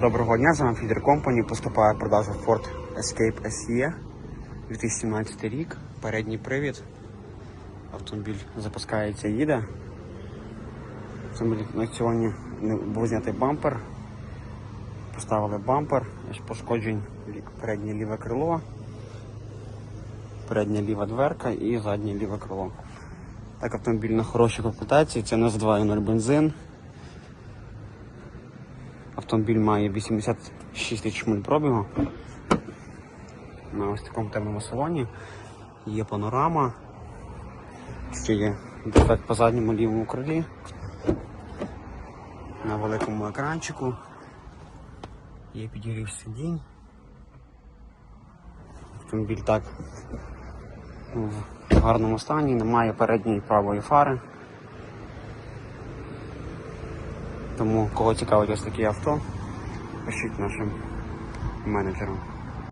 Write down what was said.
Доброго дня, з вами Фідер Компані. Поступає в продажу Ford Escape SE 2017 рік. Передній привід. Автомобіль запускається, їде. На сьогодні був знятий бампер. Поставили бампер, пошкоджень переднє ліве крило, передня ліва дверка і заднє ліве крило. Так, автомобіль на хорошій комплектації, це у нас 2.0 бензин. Автомобіль має 86 тисяч миль пробігу. На ось такому темному салоні. Є панорама. Ще є дефект по задньому лівому крилі. На великому екранчику. Є підігрів сидінь. Автомобіль так в гарному стані, немає передньої правої фари. Тому кого цікавить ось такі авто, пишіть нашим менеджерам.